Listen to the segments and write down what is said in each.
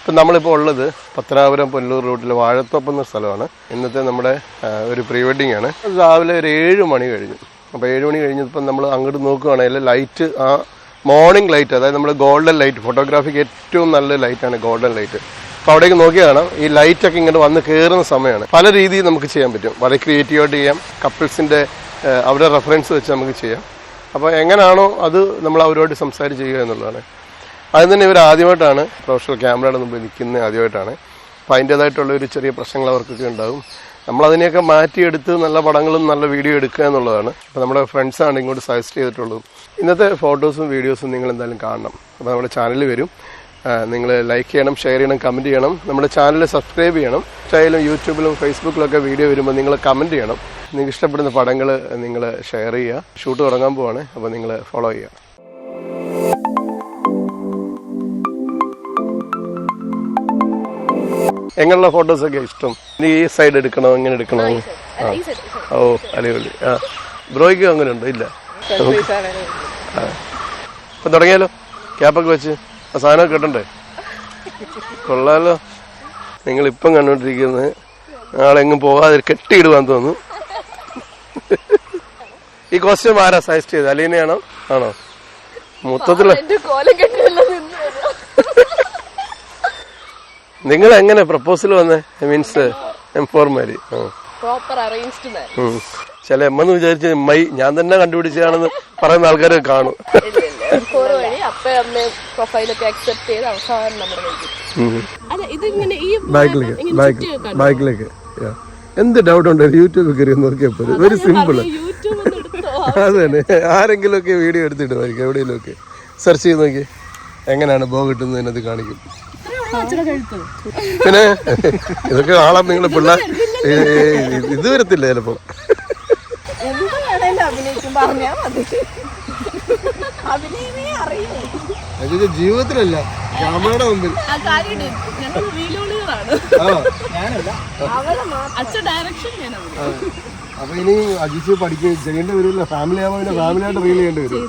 ഇപ്പം നമ്മളിപ്പോൾ ഉള്ളത് പത്തനാപുരം പൊല്ലൂർ റൂട്ടിലെ വാഴത്തോപ്പ് എന്ന സ്ഥലമാണ്. ഇന്നത്തെ നമ്മുടെ ഒരു പ്രീ വെഡിങ് ആണ്. രാവിലെ ഒരു ഏഴ് മണി കഴിഞ്ഞു. അപ്പോൾ ഏഴ് മണി കഴിഞ്ഞപ്പം നമ്മൾ അങ്ങോട്ട് നോക്കുകയാണെങ്കിൽ ലൈറ്റ് ആ മോർണിംഗ് ലൈറ്റ് അതായത് നമ്മുടെ ഗോൾഡൻ ലൈറ്റ് ഫോട്ടോഗ്രാഫിക്ക് ഏറ്റവും നല്ല ലൈറ്റാണ് ഗോൾഡൻ ലൈറ്റ് അപ്പോൾ അവിടേക്ക് നോക്കി കാണാം ഈ ലൈറ്റൊക്കെ ഇങ്ങോട്ട് വന്ന് കയറുന്ന സമയമാണ്. പല രീതിയിൽ നമുക്ക് ചെയ്യാൻ പറ്റും. വളരെ ക്രിയേറ്റീവായിട്ട് ചെയ്യാം. കപ്പിൾസിന്റെ അവരുടെ റെഫറൻസ് വെച്ച് നമുക്ക് ചെയ്യാം. അപ്പോൾ എങ്ങനെയാണോ അത് നമ്മൾ അവരോട് സംസാരിച്ച് ചെയ്യുക എന്നുള്ളതാണ്. അതിന് തന്നെ ഇവർ ആദ്യമായിട്ടാണ് പ്രൊഫഷണൽ ക്യാമറയുടെ മുമ്പിൽ നിൽക്കുന്നത് ആദ്യമായിട്ടാണ്. അപ്പോൾ അതിന്റേതായിട്ടുള്ള ഒരു ചെറിയ പ്രശ്നങ്ങൾ അവർക്കൊക്കെ ഉണ്ടാകും. നമ്മൾ അതിനെയൊക്കെ മാറ്റിയെടുത്ത് നല്ല പടങ്ങളും നല്ല വീഡിയോ എടുക്കുക എന്നുള്ളതാണ്. അപ്പോൾ നമ്മുടെ ഫ്രണ്ട്സാണ് ഇങ്ങോട്ട് സജസ്റ്റ് ചെയ്തിട്ടുള്ളത്. ഇന്നത്തെ ഫോട്ടോസും വീഡിയോസും നിങ്ങൾ എന്തായാലും കാണണം. അപ്പോൾ നമ്മുടെ ചാനൽ വരും. നിങ്ങൾ ലൈക്ക് ചെയ്യണം ഷെയർ ചെയ്യണം കമന്റ് ചെയ്യണം. നമ്മുടെ ചാനൽ സബ്സ്ക്രൈബ് ചെയ്യണം. ഇൻസ്റ്റയിലും യൂട്യൂബിലും ഫേസ്ബുക്കിലൊക്കെ വീഡിയോ വരുമ്പോൾ നിങ്ങൾ കമന്റ് ചെയ്യണം. നിങ്ങൾക്ക് ഇഷ്ടപ്പെടുന്ന പടങ്ങൾ നിങ്ങൾ ഷെയർ ചെയ്യുക. ഷൂട്ട് തുടങ്ങാൻ പോവാണ്. അപ്പോൾ നിങ്ങൾ ഫോളോ ചെയ്യുക. എങ്ങനെയുള്ള ഫോട്ടോസൊക്കെ ഇഷ്ടം? ഈ സൈഡ് എടുക്കണോ? എങ്ങനെ എടുക്കണോ. ഓ അടിപൊളി. ആ. ബ്രോയ്ക്ക് അങ്ങനെ ഉണ്ടോ ഇല്ല ഇപ്പൊ അപ്പൊ തുടങ്ങിയാലോ ക്യാപ്പൊക്കെ വെച്ച്. ആ സാധനമൊക്കെ കിട്ടണ്ടേ കൊള്ളാലോ. നിങ്ങൾ ഇപ്പം കണ്ടോണ്ടിരിക്കുന്നത് നാളെങ്ങും പോകാതെ കെട്ടിയിടുവാൻ തോന്നുന്നു. ഈ കോസ്റ്റ്യൂം ആരാ സജസ്റ്റ് ചെയ്ത് അലീനയാണോ? ആണോ? മൊത്തത്തിൽ കോലം നിങ്ങൾ എങ്ങനെ പ്രപ്പോസൽ വന്നേ മീൻസ് എംഫോർമാരി ഉം. ചില എമ്മെന്ന് വിചാരിച്ച് മൈ ഞാൻ തന്നെ കണ്ടുപിടിച്ചതാണെന്ന് പറയുന്ന ആൾക്കാരെ കാണും. ബാക്കിലേക്ക്. എന്ത് ഡൗട്ട് ഉണ്ട്? യൂട്യൂബിൽ കയറി നോക്കിയപ്പോൾ വെരി സിമ്പിൾ അത് ആരെങ്കിലും ഒക്കെ വീഡിയോ എടുത്തിട്ടുമായിരിക്കും എവിടെയെങ്കിലും ഒക്കെ സെർച്ച് ചെയ്ത് നോക്കി എങ്ങനെയാണ് ബോ കിട്ടുന്നതിനത് കാണിക്കും. പിന്നെ ഇതൊക്കെ ആളാ നിങ്ങൾ പിള്ളേർ ഇത് വരത്തില്ല ചിലപ്പോ. അതൊക്കെ ജീവിതത്തിലല്ല ക്യാമറയുടെ മുമ്പിൽ. അപ്പൊ ഇനി അജിച്ച് പഠിക്കുക ചെയ്യേണ്ടി വരില്ല. ഫാമിലി ആവുമ്പോൾ ഫാമിലി ആയിട്ട് റീൽ ചെയ്യേണ്ടി വരും.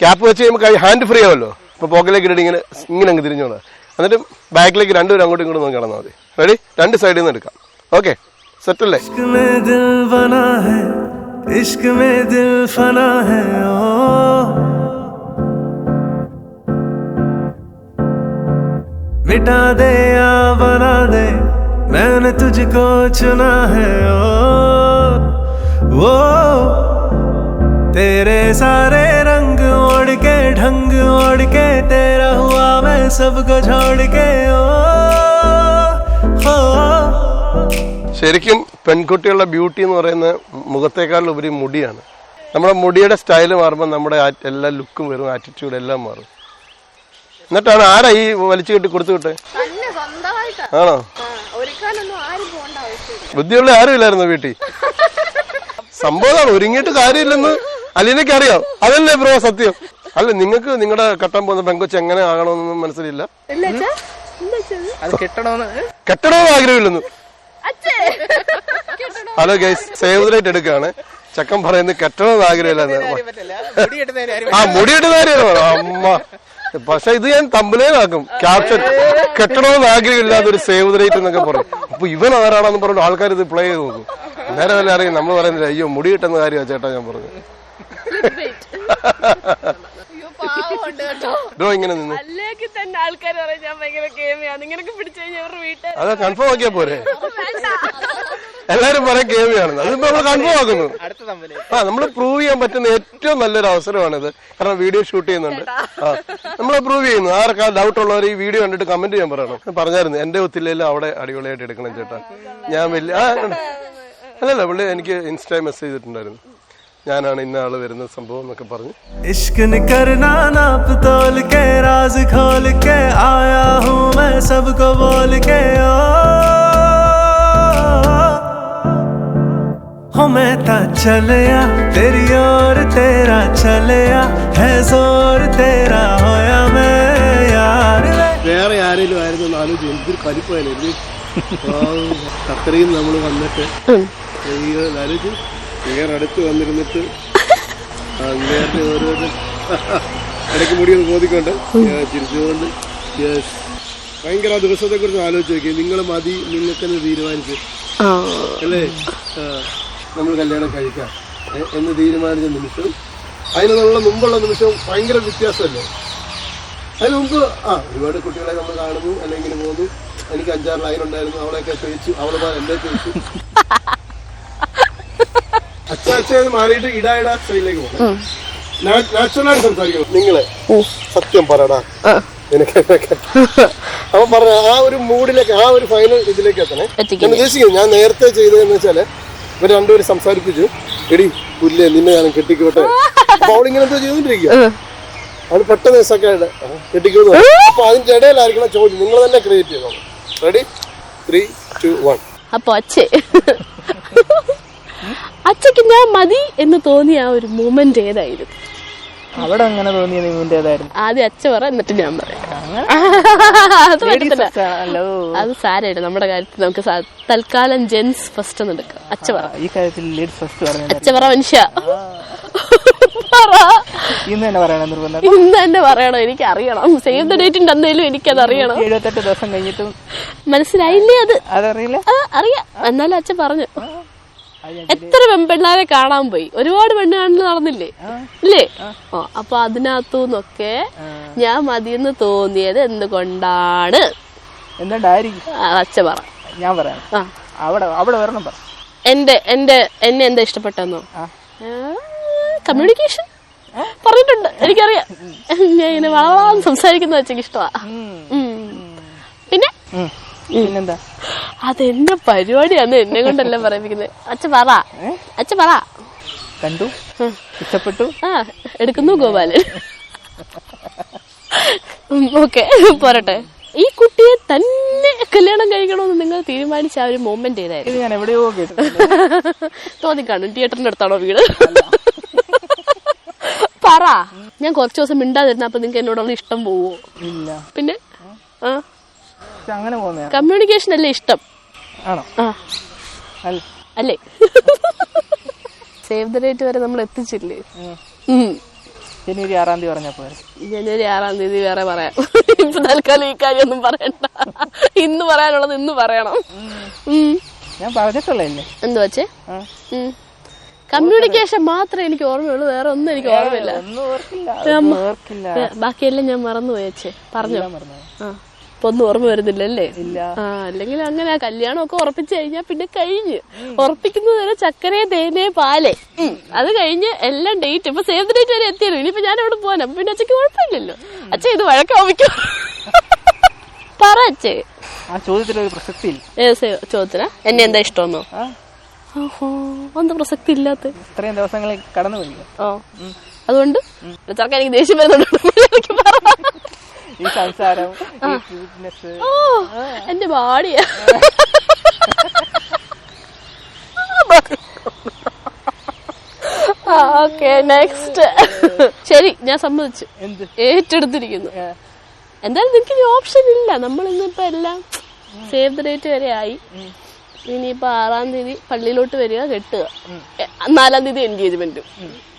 ക്യാപ്പ് വെച്ച് കഴിയുമ്പോൾ ഹാൻഡ് ഫ്രീ ആവുമല്ലോ ഇപ്പൊ പോക്കറ്റിലേക്ക് ഇട്ടിട്ട് ഇങ്ങനെ ഇങ്ങനെ അങ്ങ് തിരിഞ്ഞോളാം എന്നിട്ട് ബാക്കിലേക്ക് രണ്ടുപേരും അങ്ങോട്ടും ഇങ്ങോട്ടും നോക്കി കിടന്നാൽ മതി റെഡി രണ്ട് സൈഡിൽ നിന്ന് എടുക്കാം ഓക്കെ സെറ്റ് അല്ലേ इश्क में दिल बना है इश्क में दिल फना है ओ मिटा दे या बना दे मैंने तुझको चुना है ओ वो तेरे सारे रंग ओढ़ के ढंग ओढ़ के तेरा हुआ मैं सबको छोड़ के ओ हो ശരിക്കും പെൺകുട്ടികളുടെ ബ്യൂട്ടി എന്ന് പറയുന്ന മുഖത്തേക്കാളുപരി മുടിയാണ് നമ്മുടെ മുടിയുടെ സ്റ്റൈല് മാറുമ്പോൾ നമ്മുടെ ആ- എല്ലാ ലുക്കും വരും ആറ്റിറ്റ്യൂഡ് എല്ലാം മാറും എന്നിട്ടാണ് ആരാ ഈ വലിച്ചു കെട്ടി കൊടുത്തു വിട്ടെ തന്നെ സ്വന്തമായിട്ടാ ആണോ ഒരുക്കാനൊന്നും ആരും പോകേണ്ട ആവശ്യമില്ല ബുദ്ധിയുള്ള ആരും ഇല്ലായിരുന്നു വീട്ടിൽ സംഭവമാണ് ഒരുങ്ങിയിട്ട് കാര്യമില്ലെന്ന് അലീനയ്ക്ക് അറിയാം അതല്ലേ ബ്രോ സത്യം അല്ല നിങ്ങൾക്ക് നിങ്ങളുടെ കെട്ടാൻ പോകുന്ന പെങ്കൊച്ച് എങ്ങനെ ആകണമെന്നൊന്നും മനസ്സിലില്ല? കെട്ടണമെന്ന് ആഗ്രഹമില്ലെന്ന്. ഹലോ ഗൈസ് സേവ് ലൈറ്റ് എടുക്കാണ് ചക്കൻ പറയുന്നത് കെട്ടണമെന്ന് ആഗ്രഹമില്ലെന്ന്. ആ മുടിയിട്ട് കാര്യമാണ് അമ്മ. പക്ഷെ ഇത് ഞാൻ തമ്പലേനാക്കും ക്യാപ്ഷൻ കെട്ടണമെന്ന് ആഗ്രഹമില്ലാതെ ഒരു സേവ് റേറ്റ് എന്നൊക്കെ പറയും. അപ്പൊ ഇവൻ ആരാണെന്ന് പറഞ്ഞു ആൾക്കാർ ഇത് പ്ലേ ചെയ്ത് നോക്കും. നേരെ വല്ല അറിയാം. നമ്മൾ പറയുന്നില്ല അയ്യോ മുടി കിട്ടുന്ന കാര്യമാണ് ചേട്ടാ ഞാൻ പറഞ്ഞു. ബ്രോ ഇങ്ങനെ നിന്നു. അല്ലെങ്കിൽ തന്നെ ആൾക്കാർ പറയും ഞാൻ ഭയങ്കര കേമിയാണ് ഇങ്ങനൊക്കെ പിടിച്ചു കഴിഞ്ഞാൽ വീട്ടിൽ അത് കൺഫേം ആക്കിയാ പോരെ. എല്ലാരും പറയാൻ കേമിയാണെന്ന് അതിപ്പോ നമ്മൾ കൺഫേം ആക്കുന്നു. ആ നമ്മൾ പ്രൂവ് ചെയ്യാൻ പറ്റുന്ന ഏറ്റവും നല്ലൊരു അവസരമാണിത്. കാരണം വീഡിയോ ഷൂട്ട് ചെയ്യുന്നുണ്ട്. ആ നമ്മൾ പ്രൂവ് ചെയ്യുന്നു. ആർക്കാ ഡൗട്ട് ഉള്ളവർ ഈ വീഡിയോ കണ്ടിട്ട് കമന്റ് ചെയ്യാൻ പറയണം. പറഞ്ഞായിരുന്നു എന്റെ ഒത്തില്ലെല്ലാം അവിടെ അടിപൊളിയായിട്ട് എടുക്കണം ചേട്ടാ. ഞാൻ വലിയ ആ അല്ലല്ല പുള്ളി എനിക്ക് ഇൻസ്റ്റാ മെസ്സേജ് ചെയ്തിട്ടുണ്ടായിരുന്നു. ഞാനാണ് ഇന്ന ആള് വരുന്ന സംഭവം എന്നൊക്കെ പറഞ്ഞ് इश्क न करना नाप तोल के राज खोल के आया हूँ मैं सबको बोल के ओ हो मैं ता चलिया तेरी ओर तेरा चलिया है जोर तेरा होया मैं यार वे വേറെ ആരെങ്കിലും ആയിരുന്നു എന്ന് ആലോചിച്ചു എനിക്കൊരു കലിപ്പായാലും അത്രയും നമ്മൾ വന്നിട്ട് അയ്യോ ആലോചിച്ചു വേറെ അടുത്ത് വന്നിരുന്നിട്ട് നേരത്തെ ഓരോരോ ഇടയ്ക്ക് മുടി ഒന്ന് ബോധിക്കൊണ്ട് ചിരിച്ചുകൊണ്ട്. യെസ് ഭയങ്കര ആ ദിവസത്തെ കുറിച്ച് ആലോചിച്ച് നോക്കി. നിങ്ങൾ മതി നിങ്ങൾക്ക് തന്നെ തീരുമാനിച്ചു അല്ലേ? നമ്മൾ കല്യാണം കഴിക്കാം. എന്ന് തീരുമാനിച്ച നിമിഷം അതിനുള്ള മുമ്പുള്ള നിമിഷം ഭയങ്കര വ്യത്യാസമല്ലേ? അതിന് മുമ്പ് ആ ഒരുപാട് കുട്ടികളെ നമ്മൾ കാണുന്നു അല്ലെങ്കിൽ പോകുന്നു. എനിക്ക് അഞ്ചാറ് ലൈൻ ഉണ്ടായിരുന്നു. അവളെയൊക്കെ തേച്ചു അവളുമാർ എന്നെ തേച്ചു അച്ഛ അച്ഛൻ മാറിയിട്ട് ഇടാ ഇടാ സ്റ്റൈലിലേക്ക് പോകണം നാച്ചുറലായിട്ട് സംസാരിക്കണം. നിങ്ങളെ സത്യം പറടാ. നിനക്ക് എന്നൊക്കെ. അപ്പൊ പറഞ്ഞ ആ ഒരു മൂഡിലേക്ക് ആ ഒരു ഫൈനൽ ഇതിലേക്ക് എത്തണേ. ഞാൻ നേരത്തെ ചെയ്തതെന്ന് വെച്ചാൽ ഇവർ രണ്ടുപേരും സംസാരിപ്പിച്ചു. എടി പുല്ലേ നിന്നെ ഞാൻ കെട്ടിക്കോട്ടെ. അപ്പൊ അവളിങ്ങനെ എന്തോ ചെയ്തോണ്ടിരിക്കുക അത് പെട്ടെന്ന് സെക്കൻഡ് കെട്ടിക്കുന്നു അപ്പൊ അതിന്റെ ഇടയിലായിരിക്കണം ചോദ്യം. നിങ്ങൾ തന്നെ ക്രിയേറ്റ് ചെയ്തോളൂ. റെഡി ത്രീ ടു വൺ അപ്പൊ അച്ഛക്ക് ഞാൻ മതി എന്ന് തോന്നിയ ആ ഒരു മൂമെന്റ് ഏതായിരുന്നു? അവിടെ അങ്ങനെ തോന്നിയ നിമിന്റെ ഏതായിരുന്നു? ആദ്യം അച്ഛ പറ എന്നിട്ട് ഞാൻ പറയാം. അത് പറ്റത്തില്ല. അത് സാരമില്ല. നമ്മുടെ കാര്യത്തിൽ നമുക്ക് സാ- തൽക്കാലം ജെൻസ് ഫസ്റ്റ് ഒന്ന് എടുക്കാം. അച്ഛ പറ. ഈ കാര്യത്തിൽ ലേഡീസ് ഫസ്റ്റ് അച്ഛ പറ മനുഷ്യ. പറ. ഇന്ന് തന്നെ പറയണം നിർബന്ധം. ഇന്ന് തന്നെ പറയണം. എനിക്ക് അറിയണം സേവ് ദ ഡേറ്റ് തന്നേലും എനിക്കത് അറിയണം. എഴുപത്തെട്ട് ദിവസം കഴിഞ്ഞിട്ടും മനസ്സിലായില്ലേ അത്? അതറിയില്ല? ആ, അറിയാം. എന്നാലും അച്ഛൻ പറഞ്ഞു. എത്ര പെൺപിള്ളാരെ കാണാൻ പോയി? ഒരുപാട് കാണുന്ന നടന്നില്ലേ? ഇല്ലേ? ഓ അപ്പൊ അതിനകത്തുനിന്നൊക്കെ ഞാൻ മതിയെന്ന് തോന്നിയത് എന്തുകൊണ്ടാണ്? അച്ഛ പറ. ഞാൻ പറയാം. അവിടെ അവിടെ വരണം പറ. എന്റെ എന്റെ എന്നെ എന്താ ഇഷ്ടപ്പെട്ടെന്നോ? കമ്മ്യൂണിക്കേഷൻ പറഞ്ഞിട്ടുണ്ട് എനിക്കറിയാം. ഞാൻ ഇങ്ങനെ വളരെ സംസാരിക്കുന്ന വെച്ചെനിക്ക് ഇഷ്ടമാ പിന്നെ. പിന്നെന്താ? അതെന്നെ പരിപാടിയാണ് എന്നെ കൊണ്ടല്ല പറയിപ്പിക്കുന്നത് അച്ഛ പറ. അച്ഛ പറ. കണ്ടു? ഇഷ്ടപ്പെട്ടു? ആ എടുക്കുന്നു ഗോപാലൻ. ഓക്കെ പോരട്ടെ. ഈ കുട്ടിയെ തന്നെ കല്യാണം കഴിക്കണമെന്ന് നിങ്ങൾ തീരുമാനിച്ച ആ ഒരു മൊമെന്റ് ഏതായിരുന്നു? ഞാൻ എവിടെയോ തോന്നിക്കാണും. തിയേറ്ററിന്റെ അടുത്താണോ വീട്? പറ. ഞാൻ കുറച്ച് ദിവസം മിണ്ടാതിരുന്ന അപ്പൊ നിങ്ങൾക്ക് എന്നോടുള്ള ഇഷ്ടം പോവോ? പിന്നെ? ആ? പക്ഷെ അങ്ങനെ പോകുന്ന കമ്മ്യൂണിക്കേഷൻ അല്ലേ ഇഷ്ടം? ആണോ? അല്ല. അല്ലേ? സേവ് ദ ഡേറ്റ് വരെ നമ്മൾ എത്തിച്ചില്ലേ. ജനുവരി ആറാം തീയതി പറഞ്ഞപ്പോ പോരെ. ജനുവരി ആറാം തീയതി വേറെ പറയാം. ഇപ്പൊ തൽക്കാലം ഈ കാര്യമൊന്നും പറയണ്ട. ഇന്ന് പറയാനുള്ളത് ഇന്ന് പറയണം. ഞാൻ പറഞ്ഞിട്ടുള്ളല്ലേ എന്തു വച്ചേ? കമ്മ്യൂണിക്കേഷൻ മാത്രമേ എനിക്ക് ഓർമ്മയുള്ളൂ. വേറെ ഒന്നും എനിക്ക് ഓർമ്മയില്ല. ബാക്കിയെല്ലാം ഞാൻ മറന്നു പോയച്ചേ പറഞ്ഞു? ആ. ഇപ്പൊ ഒന്നും ഓർമ്മ വരുന്നില്ലല്ലേ? ഇല്ല. ആ അല്ലെങ്കിൽ അങ്ങനെ ആ കല്യാണമൊക്കെ ഉറപ്പിച്ചു കഴിഞ്ഞാൽ പിന്നെ കഴിഞ്ഞ്. ഉറപ്പിക്കുന്നത് വരെ ചക്കരേ തേനെ പാലെ. അത് കഴിഞ്ഞ് എല്ലാം ഡേറ്റ് ഇപ്പൊ സേവ് ദ ഡേറ്റ് വരെ എത്തിയല്ലോ ഇനിയിപ്പോ ഞാൻ അവിടെ പോകാൻ അപ്പൊ പിന്നെ അച്ഛക്ക് കുഴപ്പമില്ലല്ലോ. അച്ഛൻ ഇത് വഴക്കാവിക്കോ പറ അച്ഛേ. ആ ചോദ്യത്തിലൊരു പ്രസക്തി ചോദിച്ചാ എന്നെ എന്താ ഇഷ്ടമെന്നോ? എന്താ പ്രസക്തി ഇല്ലാത്ത ഇത്രയും ദിവസങ്ങളിൽ കടന്നു പോയില്ല ഓ അതുകൊണ്ട് ചെറുക്കാൻ എനിക്ക് ദേഷ്യം വരുന്നുണ്ട്. ഈ സംസാരം ഈ ഓ എന്റെ ബാഡിയാ ഓക്കെ നെക്സ്റ്റ് ശരി ഞാൻ സമ്മതിച്ചു. എന്ത്? ഏറ്റെടുത്തിരിക്കുന്നു. എന്തായാലും നിനക്ക് ഇനി ഓപ്ഷൻ ഇല്ല. നമ്മൾ ഇന്നിപ്പോ എല്ലാം സേവ് ദ ഡേറ്റ് വരെ ആയി. ഇനിയിപ്പോ ആറാം തീയതി പള്ളിയിലോട്ട് വരിക കെട്ടുക. നാലാം തീയതി എൻഗേജ്മെന്റ്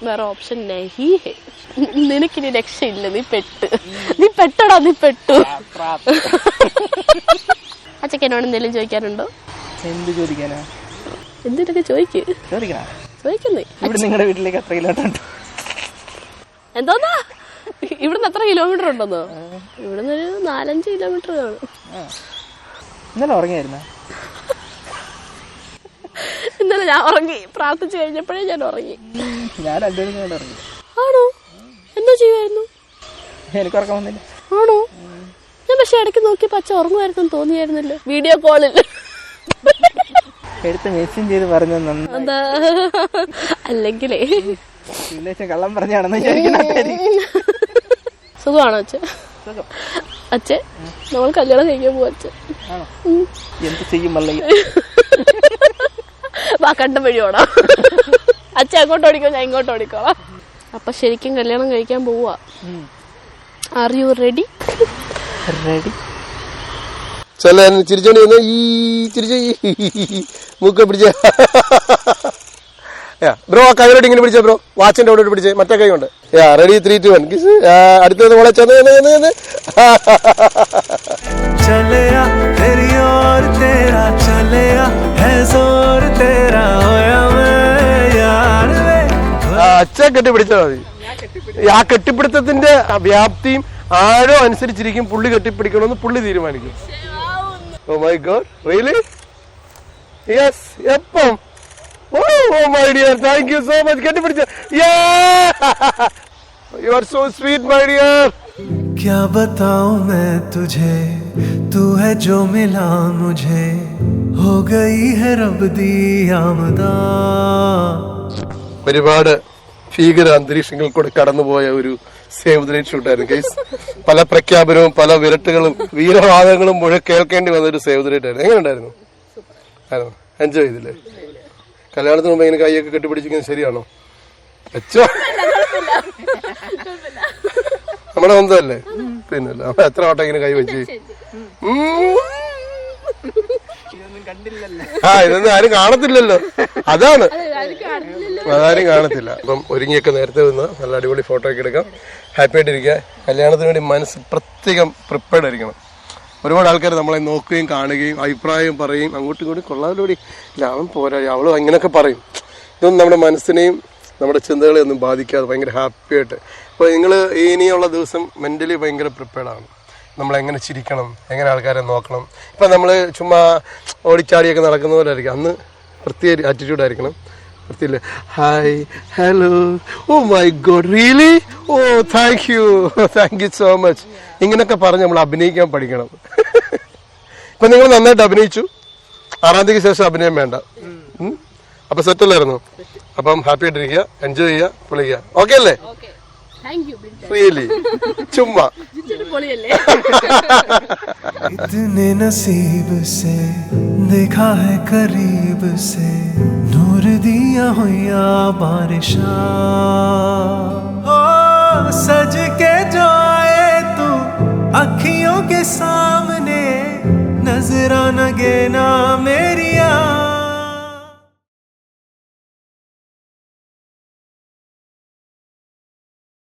വേറെ ഓപ്ഷൻ നഹി. ഇനി നിനക്കിനി രക്ഷയില്ല നീ പെട്ട്. നീ പെട്ടടാ നീ പെട്ടു. പ്രാപ്തി. അച്ഛക്ക് എന്നോട് എന്തെങ്കിലും ചോദിക്കാനുണ്ടോ? എന്ത് ചോദിക്കാനാ? എന്തിനൊക്കെ ചോദിക്ക്? ചോദിക്കുന്നേ. ഇവിടെ നിങ്ങളുടെ വീട്ടിലേക്ക് എത്ര കിലോമീറ്റർ എന്തോന്നാ? ഇവിടുന്ന് എത്ര കിലോമീറ്റർ ഉണ്ടെന്നോ ഇവിടുന്ന് ഒരു നാലഞ്ച് കിലോമീറ്റർ കാണും. ഇന്നലെ ഉറങ്ങിയായിരുന്ന? ഇന്നലെ ഞാൻ ഉറങ്ങി. പ്രാർത്ഥിച്ചു കഴിഞ്ഞപ്പോഴേ ഞാൻ ഉറങ്ങി. ഞാൻ രണ്ടുപേരും ഉറങ്ങി. ആണോ? എന്താ ചെയ്യുമായിരുന്നു എനിക്ക് ഉറക്കം വന്നില്ല. ആണോ? ഞാൻ പക്ഷെ ഇടയ്ക്ക് നോക്കി പച്ച ഉറങ്ങുമായിരുന്നു തോന്നിയായിരുന്നല്ലോ. വീഡിയോ കോളിൽ എടുത്ത് മെസ്സേജ് ചെയ്ത് പറഞ്ഞു എന്താ? അല്ലെങ്കിലേ. കള്ളം പറഞ്ഞാണെന്ന് സുഖമാണോ അച്ഛൻ? അച്ഛേ നമ്മൾ കല്യാണം കഴിക്കാൻ പോവാ അച്ഛൻ. എന്ത് ചെയ്യും വാ കണ്ട വഴി ഓടാം. അച്ഛ അങ്ങോട്ട് ഓടിക്കോ ഞാൻ ഇങ്ങോട്ട് ഓടിക്കോളാം. അപ്പൊ ശരിക്കും കല്യാണം കഴിക്കാൻ പോവാ. ആർ യു റെഡി റെഡി ചില ചിരിച്ചോണ്ട് ഈ ചിരിച്ച മൂക്ക പിടിച്ച. ബ്രോ ആ കൈയോട്ട് ഇങ്ങനെ പിടിച്ച ബ്രോ വാച്ചിന്റെ അവിടെ പിടിച്ച്. മറ്റേ കൈ കൊണ്ട്. Yeah ready three two one kiss അടുത്തത് മോളെ ചെന്ന് ചെന്ന് ചെന്ന് ചെന്ന് चले चलिया तेरी और तेरा चलिया है जोर तेरा होया मैं यार वे ആ, അച്ഛൻ കെട്ടിപ്പിടിച്ചാൽ മതി ആ കെട്ടിപ്പിടുത്തത്തിന്റെ ആ വ്യാപ്തിയും ആഴം അനുസരിച്ചിരിക്കും പുള്ളി കെട്ടിപ്പിടിക്കണമെന്ന് പുള്ളി തീരുമാനിക്കും oh my god really yes എപ്പം oh oh my dear thank you so much കെട്ടിപ്പിടിച്ച you are so sweet my dear क्या बताऊं मैं तुझे तू है जो मिला मुझे हो गई है रब दी आमदा ഒരുപാട് ഭീകര അന്തരീക്ഷങ്ങളിൽ കൂടെ കടന്നുപോയ ഒരു സേവ് ദ നൈറ്റ് ഷൂട്ടായിരുന്നു കേസ് പല പ്രഖ്യാപനവും പല വിരട്ടുകളും വീരവാദങ്ങളും മുഴുവൻ കേൾക്കേണ്ടി വന്ന ഒരു സേവ് ദ നൈറ്റ് ആയിരുന്നു എങ്ങനെ ഉണ്ടായിരുന്നു ആയിരുന്നു എൻജോയ് ചെയ്തില്ലേ കല്യാണത്തിന് മുമ്പ് ഇങ്ങനെ കൈയൊക്കെ കെട്ടിപ്പിടിച്ചിരിക്കുന്നത് ശരിയാണോ അച്ഛോ നമ്മുടെ സ്വന്തമല്ലേ പിന്നല്ല നമ്മൾ എത്ര വട്ടം ഇങ്ങനെ കൈ വെച്ച് ഉം. ആ ഇതൊന്നും ആരും കാണത്തില്ലല്ലോ. അതാണ്. അതാരും കാണത്തില്ല. അപ്പം ഒരുങ്ങിയൊക്കെ നേരത്തെ വന്ന് നല്ല അടിപൊളി ഫോട്ടോ ഒക്കെ എടുക്കാം. ഹാപ്പി ആയിട്ടിരിക്കുക കല്യാണത്തിന് വേണ്ടി മനസ്സ് പ്രത്യേകം പ്രിപ്പയർഡ് ആയിരിക്കണം. ഒരുപാട് ആൾക്കാർ നമ്മളെ നോക്കുകയും കാണുകയും അഭിപ്രായം പറയും. അങ്ങോട്ടും ഇങ്ങോട്ടും കൊള്ളാമല്ലോടി ഇല്ല അവൻ പോരാ. അവളും അങ്ങനെയൊക്കെ പറയും. ഇതൊന്നും നമ്മുടെ മനസ്സിനെയും നമ്മുടെ ചിന്തകളെ ഒന്നും ബാധിക്കാതെ ഭയങ്കര ഹാപ്പി ആയിട്ട്. അപ്പോൾ നിങ്ങൾ ഇനിയുള്ള ദിവസം മെന്റലി ഭയങ്കര പ്രിപ്പയർഡാണ് ആണ്. നമ്മൾ എങ്ങനെ ചിരിക്കണം എങ്ങനെ ആൾക്കാരെ നോക്കണം. ഇപ്പം നമ്മൾ ചുമ്മാ ഓടിച്ചാടിയൊക്കെ നടക്കുന്ന പോലെ ആയിരിക്കും. അന്ന് പ്രത്യേക ആറ്റിറ്റ്യൂഡ് ആയിരിക്കണം. വൃത്തിയില്ലേ hi hello oh my god really oh thank you thank you so much ഇങ്ങനെയൊക്കെ പറഞ്ഞ് നമ്മൾ അഭിനയിക്കാൻ പഠിക്കണം. ഇപ്പം നിങ്ങൾ നന്നായിട്ട് അഭിനയിച്ചു. ആറാം തീയതിക്ക് ശേഷം അഭിനയം വേണ്ട. അപ്പം സെറ്റല്ലായിരുന്നു അപ്പം ഹാപ്പി ആയിട്ടിരിക്കുക എൻജോയ് ചെയ്യുക പൊളിക്കുക ഓക്കെ അല്ലേ? इतने नसीब से देखा है करीब से नूर दिया हुआ बारिश। सज के जो आए तू अखियों के सामने नजराना गेना मेरिया